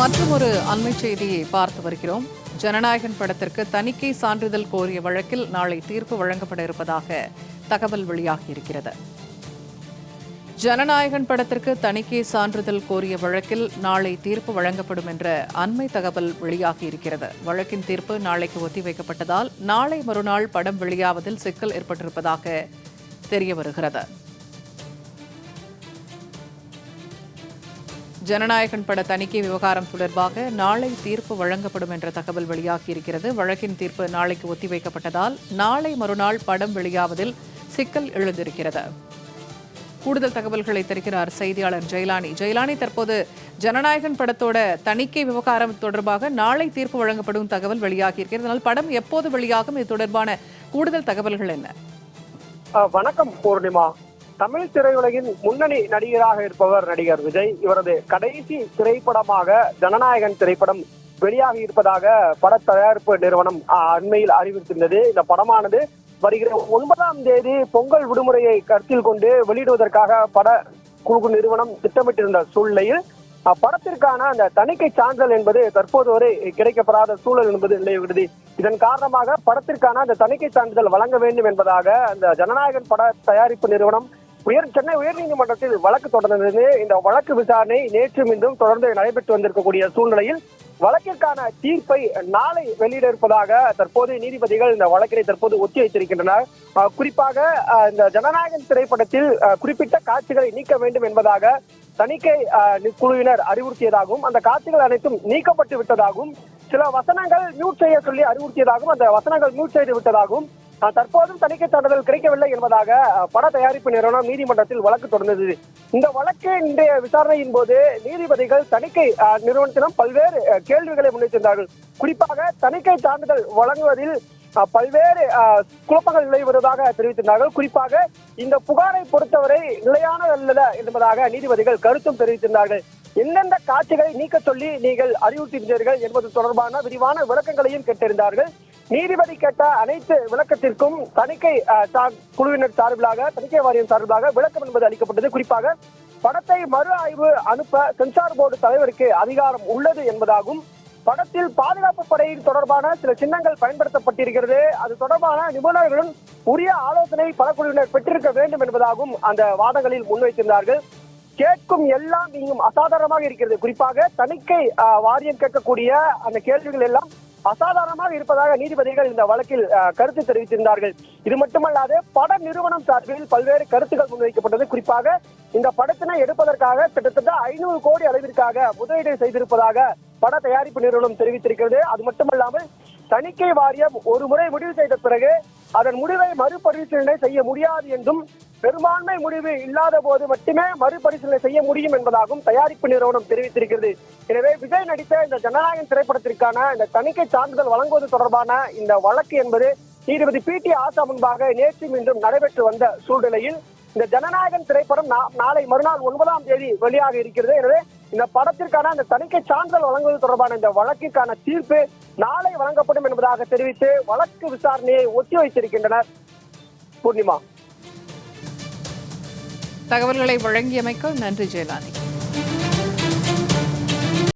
மற்றும் ஒரு அண்மை செய்தியை பார்த்து வருகிறோம். ஜனநாயகன் படத்திற்கு தணிக்கை சான்றிதழ் கோரிய வழக்கில் நாளை தீர்ப்பு வழங்கப்பட இருப்பதாக தகவல் வெளியாகியிருக்கிறது ஜனநாயகன் படத்திற்கு தணிக்கை சான்றிதழ் கோரிய வழக்கில் நாளை தீர்ப்பு வழங்கப்படும் என்ற அண்மை தகவல் வெளியாகியிருக்கிறது வழக்கின் தீர்ப்பு நாளைக்கு ஒத்திவைக்கப்பட்டதால் நாளை மறுநாள் படம் வெளியாவதில் சிக்கல் ஏற்பட்டிருப்பதாக தெரிய வருகிறது ஜனநாயகன் பட தணிக்கை விவகாரம் தொடர்பாக நாளை தீர்ப்பு வழங்கப்படும் என்ற தகவல் வெளியாகியிருக்கிறது. வழக்கின் தீர்ப்பு நாளைக்கு ஒத்திவைக்கப்பட்டதால் நாளை மறுநாள் படம் வெளியாவதில் சிக்கல் எழுந்திருக்கிறது. கூடுதல் தகவல்களை தெரிகிறார் செய்தியாளர் ஜெயலானி. ஜெயலானி தற்போது ஜனநாயகன் படத்தோட தணிக்கை விவகாரம் தொடர்பாக நாளை தீர்ப்பு வழங்கப்படும் தகவல் வெளியாகியிருக்கிறது. அதனால் படம் எப்போது வெளியாகும்? இது தொடர்பான கூடுதல் தகவல்கள் என்ன? வணக்கம் பூர்ணிமா. தமிழ் திரையுலகின் முன்னணி நடிகராக இருப்பவர் நடிகர் விஜய். இவரது கடைசி திரைப்படமாக ஜனநாயகன் திரைப்படம் வெளியாகி இருப்பதாக பட தயாரிப்பு நிறுவனம் அண்மையில் அறிவித்திருந்தது. இந்த படமானது வருகிற ஒன்பதாம் தேதி பொங்கல் விடுமுறையை கருத்தில் கொண்டு வெளியிடுவதற்காக பட குழு நிறுவனம் திட்டமிட்டிருந்த சூழ்நிலையில் படத்திற்கான அந்த தணிக்கை சான்றிதழ் என்பது தற்போது வரை கிடைக்கப்படாத சூழல் என்பது நிலவுகிறது. இதன் காரணமாக படத்திற்கான அந்த தணிக்கை சான்றிதழ் வழங்க வேண்டும் என்பதாக அந்த ஜனநாயகன் பட தயாரிப்பு நிறுவனம் உயர் சென்னை உயர்நீதிமன்றத்தில் வழக்கு தொடர்ந்தது. இந்த வழக்கு விசாரணை நேற்று மீண்டும் தொடர்ந்து நடைபெற்று வந்திருக்கக்கூடிய சூழ்நிலையில் வழக்கிற்கான தீர்ப்பை நாளை வெளியிட இருப்பதாக தற்போது நீதிபதிகள் இந்த வழக்கினை தற்போது ஒத்தி வைத்திருக்கின்றனர். குறிப்பாக இந்த ஜனநாயகன் திரைப்படத்தில் குறிப்பிட்ட காட்சிகளை நீக்க வேண்டும் என்பதாக தணிக்கை குழுவினர் அறிவுறுத்தியதாகவும் அந்த காட்சிகள் அனைத்தும் நீக்கப்பட்டு விட்டதாகவும் சில வசனங்கள் மியூட் செய்ய சொல்லி அறிவுறுத்தியதாகவும் அந்த வசனங்கள் மியூட் செய்து விட்டதாகவும் தற்போதும் தணிக்கை சான்றிதழ் கிடைக்கவில்லை என்பதாக பட தயாரிப்பு நிறுவனம் நீதிமன்றத்தில் வழக்கு தொடர்ந்தது இந்த வழக்கு இன்றைய விசாரணையின் போது நீதிபதிகள் தணிக்கை நிறுவனத்திடம் பல்வேறு கேள்விகளை முன்வைத்திருந்தார்கள் குறிப்பாக தணிக்கை சான்றிதழ் வழங்குவதில் பல்வேறு குழப்பங்கள் நிலவி வருவதாக தெரிவித்திருந்தார்கள். குறிப்பாக இந்த புகாரை பொறுத்தவரை நிலையானதல்ல என்பதாக நீதிபதிகள் கருத்தும் தெரிவித்திருந்தார்கள். எந்தெந்த காட்சிகளை நீக்க சொல்லி நீங்கள் அறிவுறுத்தியிருந்தீர்கள் என்பது தொடர்பான விரிவான விளக்கங்களையும் கேட்டிருந்தார்கள். நீதிபதி கேட்ட அனைத்து விளக்கத்திற்கும் தணிக்கை குழுவினர் சார்பிலாக தணிக்கை வாரியம் சார்பிலாக விளக்கம் என்பது அளிக்கப்பட்டது. குறிப்பாக படத்தை மறு ஆய்வு அனுப்ப சென்சார் போர்டு தலைவருக்கு அதிகாரம் உள்ளது என்பதாகவும் படத்தில் பாதுகாப்பு படையின் தொடர்பான சில சின்னங்கள் பயன்படுத்தப்பட்டிருக்கிறது. அது தொடர்பான நிபுணர்களும் உரிய ஆலோசனை படக்குழுவினர் பெற்றிருக்க வேண்டும் என்பதாகவும் அந்த வாதங்களில் முன்வைத்திருந்தார்கள். கேட்கும் எல்லாம் இங்கும் அசாதாரணமாக இருக்கிறது. குறிப்பாக தணிக்கை வாரியம் கேட்கக்கூடிய அந்த கேள்விகள் எல்லாம் அசாதாரணமாக இருப்பதாக நீதிபதிகள் இந்த வழக்கில் கருத்து தெரிவித்திருந்தார்கள். இது மட்டுமல்லாது பட நிறுவனம் சார்பில் பல்வேறு கருத்துக்கள் முன்வைக்கப்பட்டது. குறிப்பாக இந்த படத்தினை எடுப்பதற்காக கிட்டத்தட்ட ஐநூறு கோடி அளவிற்காக முதலீடு செய்திருப்பதாக பட தயாரிப்பு நிறுவனம் தெரிவித்திருக்கிறது. அது மட்டுமல்லாமல் தணிக்கை வாரியம் ஒரு முறை முடிவு செய்த பிறகு அதன் முடிவை மறுபரிசீலனை செய்ய முடியாது என்றும் பெரும்பான்மை முடிவு இல்லாத போது மட்டுமே மறுபரிசீலனை செய்ய முடியும் என்பதாகவும் தயாரிப்பு நிறுவனம் தெரிவித்திருக்கிறது. எனவே விஜய் நடித்த இந்த ஜனநாயகன் திரைப்படத்திற்கான இந்த தணிக்கை சான்றிதழ் வழங்குவது தொடர்பான இந்த வழக்கு என்பது நீதிபதி பி டி ஆசா முன்பாக நேற்று மீண்டும் நடைபெற்று வந்த சூழ்நிலையில் இந்த ஜனநாயகன் திரைப்படம் நா- நாளை மறுநாள் ஒன்பதாம் தேதி வெளியாக இருக்கிறது. எனவே இந்த படத்திற்கான அந்த தணிக்கை சான்றிதழ் வழங்குவது தொடர்பான இந்த வழக்கிற்கான தீர்ப்பு நாளை வழங்கப்படும் என்பதாக தெரிவித்து வழக்கு விசாரணையை ஒத்தி வைத்திருக்கின்றனர் பூர்ணிமா. தகவல்களை வழங்கியமைக்கு நன்றி ஜெயலானி